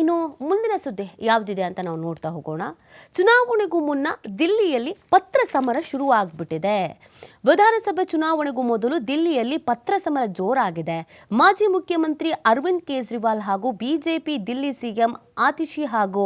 ಇನ್ನು ಮುಂದಿನ ಸುದ್ದಿ ಯಾವುದಿದೆ ಅಂತ ನಾವು ನೋಡ್ತಾ ಹೋಗೋಣ. ಚುನಾವಣೆಗೂ ಮುನ್ನ ದಿಲ್ಲಿಯಲ್ಲಿ ಪತ್ರ ಸಮರ ಶುರುವಾಗ್ಬಿಟ್ಟಿದೆ. ವಿಧಾನಸಭೆ ಚುನಾವಣೆಗೂ ಮೊದಲು ದಿಲ್ಲಿಯಲ್ಲಿ ಪತ್ರ ಸಮರ ಜೋರಾಗಿದೆ. ಮಾಜಿ ಮುಖ್ಯಮಂತ್ರಿ ಅರವಿಂದ್ ಕೇಜ್ರಿವಾಲ್ ಹಾಗೂ ಬಿಜೆಪಿ ದಿಲ್ಲಿ ಸಿಎಂ ಆತಿಶಿ ಹಾಗೂ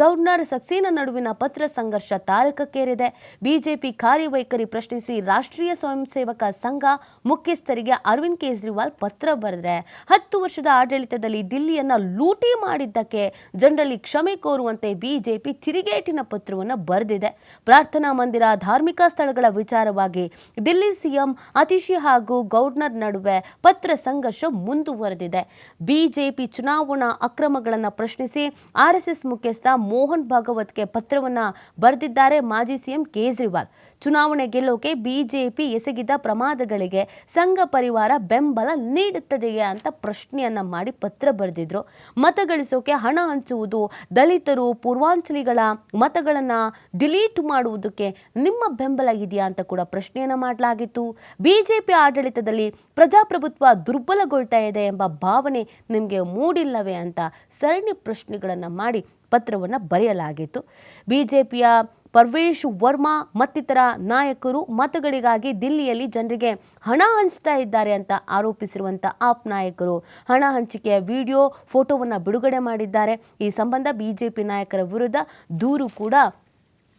ಗವರ್ನರ್ ಸಕ್ಸೇನಾ ನಡುವಿನ ಪತ್ರ ಸಂಘರ್ಷ ತಾರಕಕ್ಕೇರಿದೆ. ಬಿಜೆಪಿ ಕಾರ್ಯವೈಖರಿ ಪ್ರಶ್ನಿಸಿ ರಾಷ್ಟ್ರೀಯ ಸ್ವಯಂ ಸೇವಕ ಸಂಘ ಮುಖ್ಯಸ್ಥರಿಗೆ ಅರವಿಂದ್ ಕೇಜ್ರಿವಾಲ್ ಪತ್ರ ಬರೆದ್ರೆ ಹತ್ತು ವರ್ಷದ ಆಡಳಿತದಲ್ಲಿ ದಿಲ್ಲಿಯನ್ನು ಲೂಟಿ ಮಾಡಿದ್ದಕ್ಕೆ ಜನರಲ್ಲಿ ಕ್ಷಮೆ ಕೋರುವಂತೆ ಬಿಜೆಪಿ ತಿರುಗೇಟಿನ ಪತ್ರವನ್ನು ಬರೆದಿದೆ. ಪ್ರಾರ್ಥನಾ ಮಂದಿರ, ಧಾರ್ಮಿಕ ಸ್ಥಳಗಳ ವಿಚಾರವಾಗಿ ದಿಲ್ಲಿ ಸಿಎಂ ಅತಿಶಿ ಹಾಗೂ ಗೌರ್ನರ್ ನಡುವೆ ಪತ್ರ ಸಂಘರ್ಷ ಮುಂದುವರೆದಿದೆ. ಬಿಜೆಪಿ ಚುನಾವಣಾ ಅಕ್ರಮಗಳನ್ನು ಪ್ರಶ್ನಿಸಿ ಆರ್ಎಸ್ಎಸ್ ಮುಖ್ಯಸ್ಥ ಮೋಹನ್ ಭಾಗವತ್ಗೆ ಪತ್ರವನ್ನ ಬರೆದಿದ್ದಾರೆ ಮಾಜಿ ಸಿಎಂ ಕೇಜ್ರಿವಾಲ್. ಚುನಾವಣೆ ಗೆಲ್ಲೋಕೆ ಬಿಜೆಪಿ ಎಸಗಿದ ಪ್ರಮಾದಗಳಿಗೆ ಸಂಘ ಪರಿವಾರ ಬೆಂಬಲ ನೀಡುತ್ತದೆಯೇ ಅಂತ ಪ್ರಶ್ನೆಯನ್ನ ಮಾಡಿ ಪತ್ರ ಬರೆದಿದ್ರು. ಮತ ಗಳಿಸೋಕೆ ಹಣ ಹಂಚುವುದು, ದಲಿತರು ಪೂರ್ವಾಂಚಲಿಗಳ ಮತಗಳನ್ನು ಡಿಲೀಟ್ ಮಾಡುವುದಕ್ಕೆ ನಿಮ್ಮ ಬೆಂಬಲ ಇದೆಯಾ ಅಂತ ಕೂಡ ಪ್ರಶ್ನೆಯನ್ನು ಮಾಡಲಾಗಿತ್ತು. ಬಿಜೆಪಿ ಆಡಳಿತದಲ್ಲಿ ಪ್ರಜಾಪ್ರಭುತ್ವ ದುರ್ಬಲಗೊಳ್ತಾ ಇದೆ ಎಂಬ ಭಾವನೆ ನಿಮಗೆ ಮೂಡಿಲ್ಲವೇ ಅಂತ ಸರಣಿ ಪ್ರಶ್ನೆಗಳನ್ನು ಮಾಡಿ ಪತ್ರವನ್ನು ಬರೆಯಲಾಗಿತ್ತು. ಬಿಜೆಪಿಯ ಪರ್ವೇಶ್ ವರ್ಮಾ ಮತ್ತಿತರ ನಾಯಕರು ಮತಗಳಿಗಾಗಿ ದಿಲ್ಲಿಯಲ್ಲಿ ಜನರಿಗೆ ಹಣ ಹಂಚ್ತಾ ಇದ್ದಾರೆ ಅಂತ ಆರೋಪಿಸಿರುವಂಥ ಆಪ್ ನಾಯಕರು. ಹಣ ಹಂಚಿಕೆಯ ವಿಡಿಯೋ, ಫೋಟೋವನ್ನು ಬಿಡುಗಡೆ ಮಾಡಿದ್ದಾರೆ. ಈ ಸಂಬಂಧ ಬಿಜೆಪಿ ನಾಯಕರ ವಿರುದ್ಧ ದೂರು ಕೂಡ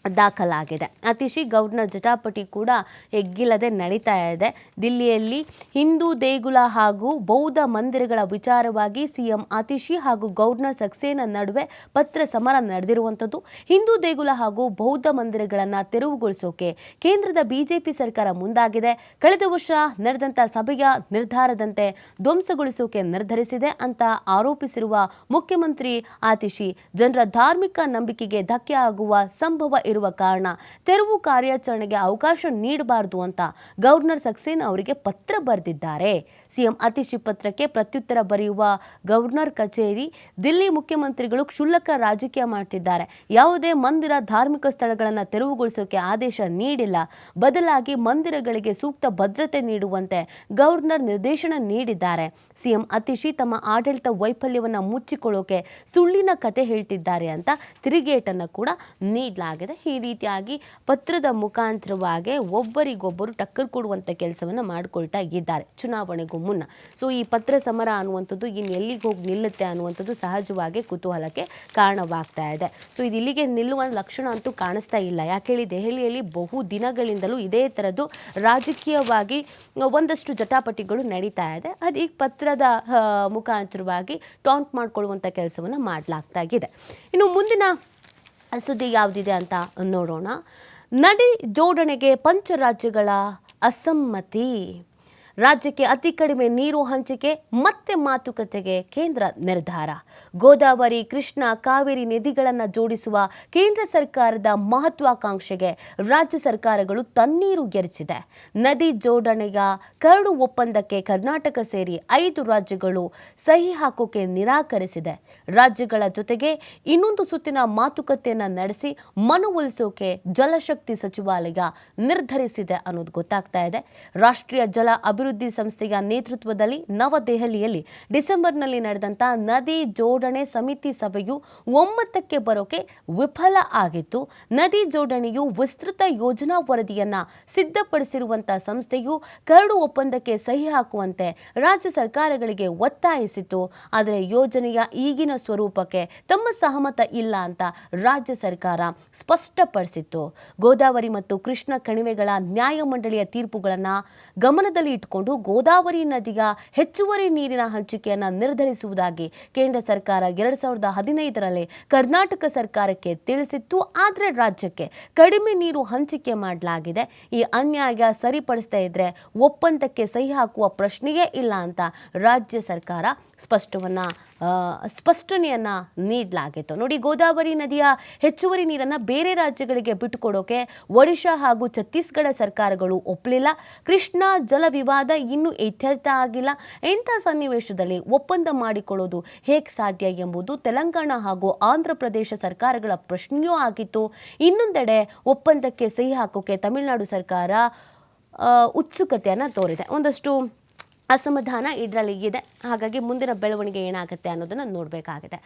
ದಾಖಲಾಗಿದೆ. ಅತಿಶಿ ಗೌರ್ನರ್ ಜಟಾಪಟಿ ಕೂಡ ಎಗ್ಗಿಲ್ಲದೆ ನಡೀತಾ ಇದೆ. ದಿಲ್ಲಿಯಲ್ಲಿ ಹಿಂದೂ ದೇಗುಲ ಹಾಗೂ ಬೌದ್ಧ ಮಂದಿರಗಳ ವಿಚಾರವಾಗಿ ಸಿಎಂ ಅತಿಶಿ ಹಾಗೂ ಗೌರ್ನರ್ ಸಕ್ಸೇನಾ ನಡುವೆ ಪತ್ರ ಸಮರ ನಡೆದಿರುವಂಥದ್ದು. ಹಿಂದೂ ದೇಗುಲ ಹಾಗೂ ಬೌದ್ಧ ಮಂದಿರಗಳನ್ನು ತೆರವುಗೊಳಿಸೋಕೆ ಕೇಂದ್ರದ ಬಿಜೆಪಿ ಸರ್ಕಾರ ಮುಂದಾಗಿದೆ. ಕಳೆದ ವರ್ಷ ನಡೆದಂಥ ಸಭೆಯ ನಿರ್ಧಾರದಂತೆ ಧ್ವಂಸಗೊಳಿಸೋಕೆ ನಿರ್ಧರಿಸಿದೆ ಅಂತ ಆರೋಪಿಸಿರುವ ಮುಖ್ಯಮಂತ್ರಿ ಆತಿಶಿ ಜನರ ಧಾರ್ಮಿಕ ನಂಬಿಕೆಗೆ ಧಕ್ಕೆ ಆಗುವ ಸಂಭವ ಇರುವ ಕಾರಣ ತೆರವು ಕಾರ್ಯಾಚರಣೆಗೆ ಅವಕಾಶ ನೀಡಬಾರದು ಅಂತ ಗವರ್ನರ್ ಸಕ್ಸೇನಾ ಅವರಿಗೆ ಪತ್ರ ಬರೆದಿದ್ದಾರೆ. ಸಿಎಂ ಅತಿಶಿ ಪತ್ರಕ್ಕೆ ಪ್ರತ್ಯುತ್ತರ ಬರೆಯುವ ಗವರ್ನರ್ ಕಚೇರಿ ದಿಲ್ಲಿ ಮುಖ್ಯಮಂತ್ರಿಗಳು ಕ್ಷುಲ್ಲಕ ರಾಜಕೀಯ ಮಾಡ್ತಿದ್ದಾರೆ. ಯಾವುದೇ ಮಂದಿರ ಧಾರ್ಮಿಕ ಸ್ಥಳಗಳನ್ನು ತೆರವುಗೊಳಿಸೋಕೆ ಆದೇಶ ನೀಡಿಲ್ಲ. ಬದಲಾಗಿ ಮಂದಿರಗಳಿಗೆ ಸೂಕ್ತ ಭದ್ರತೆ ನೀಡುವಂತೆ ಗವರ್ನರ್ ನಿರ್ದೇಶನ ನೀಡಿದ್ದಾರೆ. ಸಿಎಂ ಅತಿಶಿ ತಮ್ಮ ಆಡಳಿತ ವೈಫಲ್ಯವನ್ನು ಮುಚ್ಚಿಕೊಳ್ಳೋಕೆ ಸುಳ್ಳಿನ ಕತೆ ಹೇಳ್ತಿದ್ದಾರೆ ಅಂತ ತಿರುಗೇಟನ್ನು ಕೂಡ ನೀಡಲಾಗಿದೆ. ಈ ರೀತಿಯಾಗಿ ಪತ್ರದ ಮುಖಾಂತರವಾಗಿ ಒಬ್ಬರಿಗೊಬ್ಬರು ಟಕ್ಕರ್ ಕೊಡುವಂಥ ಕೆಲಸವನ್ನು ಮಾಡಿಕೊಳ್ತಾ ಇದ್ದಾರೆ ಚುನಾವಣೆಗೂ ಮುನ್ನ. ಸೊ ಈ ಪತ್ರ ಸಮರ ಅನ್ನುವಂಥದ್ದು ಇನ್ನು ಎಲ್ಲಿಗೆ ಹೋಗಿ ನಿಲ್ಲುತ್ತೆ ಅನ್ನುವಂಥದ್ದು ಸಹಜವಾಗಿ ಕುತೂಹಲಕ್ಕೆ ಕಾರಣವಾಗ್ತಾ ಇದೆ. ಸೊ ಇದು ಇಲ್ಲಿಗೆ ನಿಲ್ಲುವ ಲಕ್ಷಣ ಅಂತೂ ಕಾಣಿಸ್ತಾ ಇಲ್ಲ. ಯಾಕೆ ಹೇಳಿ ದೆಹಲಿಯಲ್ಲಿ ಬಹು ದಿನಗಳಿಂದಲೂ ಇದೇ ಥರದ್ದು ರಾಜಕೀಯವಾಗಿ ಒಂದಷ್ಟು ಜಟಾಪಟಿಗಳು ನಡೀತಾ ಇದೆ. ಅದು ಈಗ ಪತ್ರದ ಮುಖಾಂತರವಾಗಿ ಟಾಂಟ್ ಮಾಡಿಕೊಳ್ಳುವಂಥ ಕೆಲಸವನ್ನು ಮಾಡಲಾಗ್ತಾ ಇದೆ. ಇನ್ನು ಮುಂದಿನ ಸುದ್ದಿ ಯಾವುದಿದೆ ಅಂತ ನೋಡೋಣ. ನಡಿ ಜೋಡಣೆಗೆ ಪಂಚರಾಜ್ಯಗಳ ಅಸಮ್ಮತಿ. ರಾಜ್ಯಕ್ಕೆ ಅತಿ ಕಡಿಮೆ ನೀರು ಹಂಚಿಕೆ, ಮತ್ತೆ ಮಾತುಕತೆಗೆ ಕೇಂದ್ರ ನಿರ್ಧಾರ. ಗೋದಾವರಿ, ಕೃಷ್ಣ, ಕಾವೇರಿ ನದಿಗಳನ್ನು ಜೋಡಿಸುವ ಕೇಂದ್ರ ಸರ್ಕಾರದ ಮಹತ್ವಾಕಾಂಕ್ಷೆಗೆ ರಾಜ್ಯ ಸರ್ಕಾರಗಳು ತಣ್ಣೀರು ಎರಚಿದೆ. ನದಿ ಜೋಡಣೆಯ ಕರಡು ಒಪ್ಪಂದಕ್ಕೆ ಕರ್ನಾಟಕ ಸೇರಿ ಐದು ರಾಜ್ಯಗಳು ಸಹಿ ಹಾಕೋಕೆ ನಿರಾಕರಿಸಿದೆ. ರಾಜ್ಯಗಳ ಜೊತೆಗೆ ಇನ್ನೊಂದು ಸುತ್ತಿನ ಮಾತುಕತೆಯನ್ನು ನಡೆಸಿ ಮನವೊಲಿಸೋಕೆ ಜಲಶಕ್ತಿ ಸಚಿವಾಲಯ ನಿರ್ಧರಿಸಿದೆ ಅನ್ನೋದು ಗೊತ್ತಾಗ್ತಾ ಇದೆ. ರಾಷ್ಟ್ರೀಯ ಜಲ ಅಭಿವೃದ್ಧಿ ಸಂಸ್ಥೆಯ ನೇತೃತ್ವದಲ್ಲಿ ನವದೆಹಲಿಯಲ್ಲಿ ಡಿಸೆಂಬರ್ನಲ್ಲಿ ನಡೆದಂಥ ನದಿ ಜೋಡಣೆ ಸಮಿತಿ ಸಭೆಯು ಒಮ್ಮತಕ್ಕೆ ಬರೋಕೆ ವಿಫಲ ಆಗಿತ್ತು. ನದಿ ಜೋಡಣೆಯು ವಿಸ್ತೃತ ಯೋಜನಾ ವರದಿಯನ್ನ ಸಿದ್ಧಪಡಿಸಿರುವಂಥ ಸಂಸ್ಥೆಯು ಕರಡು ಒಪ್ಪಂದಕ್ಕೆ ಸಹಿ ಹಾಕುವಂತೆ ರಾಜ್ಯ ಸರ್ಕಾರಗಳಿಗೆ ಒತ್ತಾಯಿಸಿತು ಆದರೆ ಯೋಜನೆಯ ಈಗಿನ ಸ್ವರೂಪಕ್ಕೆ ತಮ್ಮ ಸಹಮತ ಇಲ್ಲ ಅಂತ ರಾಜ್ಯ ಸರ್ಕಾರ ಸ್ಪಷ್ಟಪಡಿಸಿತ್ತು. ಗೋದಾವರಿ ಮತ್ತು ಕೃಷ್ಣ ಕಣಿವೆಗಳ ನ್ಯಾಯಮಂಡಳಿಯ ತೀರ್ಪುಗಳನ್ನು ಗಮನದಲ್ಲಿ ಇಟ್ಟುಕೊಂಡು ಗೋದಾವರಿ ನದಿಯ ಹೆಚ್ಚುವರಿ ನೀರಿನ ಹಂಚಿಕೆಯನ್ನು ನಿರ್ಧರಿಸುವುದಾಗಿ ಕೇಂದ್ರ ಸರ್ಕಾರ ಎರಡು ಸಾವಿರದ ಹದಿನೈದರಲ್ಲಿ ಕರ್ನಾಟಕ ಸರ್ಕಾರಕ್ಕೆ ತಿಳಿಸಿತ್ತು. ಆದರೆ ರಾಜ್ಯಕ್ಕೆ ಕಡಿಮೆ ನೀರು ಹಂಚಿಕೆ ಮಾಡಲಾಗಿದೆ. ಈ ಅನ್ಯಾಯ ಸರಿಪಡಿಸ್ತಾ ಇದ್ರೆ ಒಪ್ಪಂದಕ್ಕೆ ಸಹಿ ಹಾಕುವ ಪ್ರಶ್ನೆಯೇ ಇಲ್ಲ ಅಂತ ರಾಜ್ಯ ಸರ್ಕಾರ ಸ್ಪಷ್ಟವನ್ನ ಸ್ಪಷ್ಟನೆಯನ್ನ ನೀಡಲಾಗಿತ್ತು. ನೋಡಿ, ಗೋದಾವರಿ ನದಿಯ ಹೆಚ್ಚುವರಿ ನೀರನ್ನು ಬೇರೆ ರಾಜ್ಯಗಳಿಗೆ ಬಿಟ್ಟುಕೊಡೋಕೆ ಒಡಿಶಾ ಹಾಗೂ ಛತ್ತೀಸ್ಗಢ ಸರ್ಕಾರಗಳು ಒಪ್ಪಲಿಲ್ಲ. ಕೃಷ್ಣ ಜಲ ವಿವಾದ ಇನ್ನೂ ಇತ್ಯರ್ಥ ಆಗಿಲ್ಲ. ಇಂಥ ಸನ್ನಿವೇಶದಲ್ಲಿ ಒಪ್ಪಂದ ಮಾಡಿಕೊಳ್ಳೋದು ಹೇಗೆ ಸಾಧ್ಯ ಎಂಬುದು ತೆಲಂಗಾಣ ಹಾಗೂ ಆಂಧ್ರ ಪ್ರದೇಶ ಸರ್ಕಾರಗಳ ಪ್ರಶ್ನೆಯೂ ಆಗಿತ್ತು. ಇನ್ನೊಂದೆಡೆ ಒಪ್ಪಂದಕ್ಕೆ ಸಹಿ ಹಾಕೋಕೆ ತಮಿಳುನಾಡು ಸರ್ಕಾರ ಉತ್ಸುಕತೆಯನ್ನು ತೋರಿದೆ. ಒಂದಷ್ಟು ಅಸಮಾಧಾನ ಇದರಲ್ಲಿ ಇದೆ. ಹಾಗಾಗಿ ಮುಂದಿನ ಬೆಳವಣಿಗೆ ಏನಾಗುತ್ತೆ ಅನ್ನೋದನ್ನು ನೋಡಬೇಕಾಗಿದೆ.